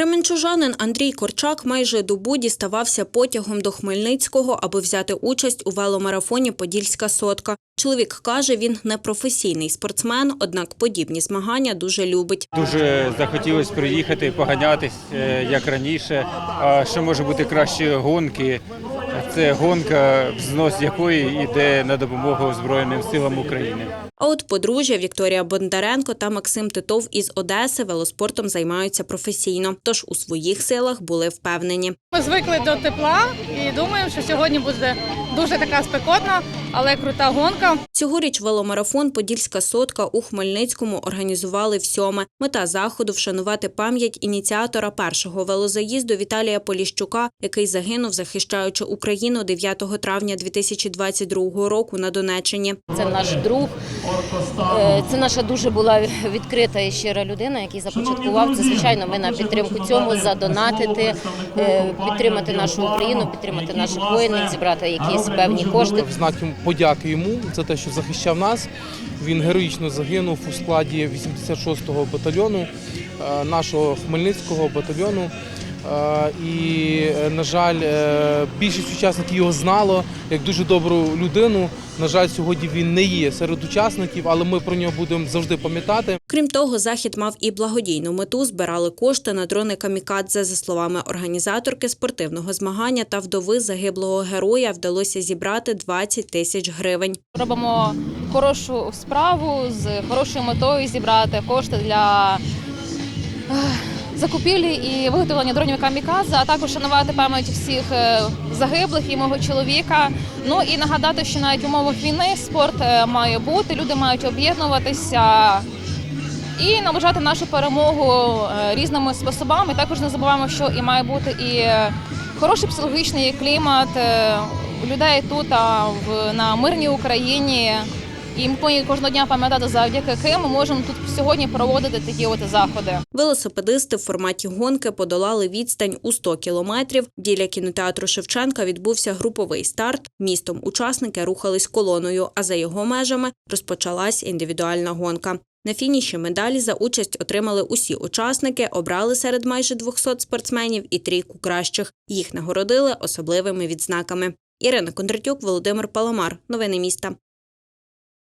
Кременчужанин Андрій Корчак майже добу діставався потягом до Хмельницького, аби взяти участь у веломарафоні Подільська сотка. Чоловік каже, він не професійний спортсмен, однак подібні змагання дуже любить. Дуже захотілося приїхати, поганятись, е, як раніше. А що може бути краще гонки? Це гонка, взнос якої йде на допомогу Збройним силам України. А от подружжя Вікторія Бондаренко та Максим Титов із Одеси велоспортом займаються професійно, тож у своїх силах були впевнені. Ми звикли до тепла і думаємо, що сьогодні буде дуже така спекотна, але крута гонка. Цьогоріч веломарафон Подільська сотка у Хмельницькому організували всьоме. Мета заходу вшанувати пам'ять ініціатора першого велозаїзду Віталія Поліщука, який загинув, захищаючи Україну 9 травня 2022 року на Донеччині. Це наш друг. Е, Це наша дуже була відкрита і щира людина, який започаткував це. Звичайно, ми на підтримку цьому задонатити, е, підтримати нашу Україну, підтримати наших воїнів, зібрати якісь певні кошти. В знак подяки йому за те, що захищав нас. Він героїчно загинув у складі 86-го батальйону, е, нашого Хмельницького батальйону. Е, І, е, на жаль, е, більшість учасників його знало як дуже добру людину. На жаль, сьогодні він не є серед учасників, але ми про нього будемо завжди пам'ятати. Крім того, захід мав і благодійну мету. Збирали кошти на дрони камікадзе. За словами організаторки спортивного змагання та вдови загиблого героя вдалося зібрати 20 тисяч гривень. Робимо хорошу справу з хорошою метою зібрати кошти для закупівлі і виготовлення дронів камікадзе, а також шанувати пам'ять всіх е, загиблих і мого чоловіка. Ну і нагадати, що навіть в умовах війни спорт е, має бути, люди мають об'єднуватися. І наближати нашу перемогу е, різними способами. Також не забуваємо, що і має бути і хороший психологічний клімат людей тут а в на мирній Україні. І ми кожного дня пам'ятати, завдяки ким ми можемо тут сьогодні проводити такі от заходи. Велосипедисти в форматі гонки подолали відстань у 100 кілометрів. Біля кінотеатру Шевченка відбувся груповий старт. Містом учасники рухались колоною, а за його межами розпочалась індивідуальна гонка. На фініші медалі за участь отримали усі учасники, обрали серед майже 200 спортсменів і трійку кращих. Їх нагородили особливими відзнаками. Ірина Кондратюк, Володимир Паламар. Новини міста.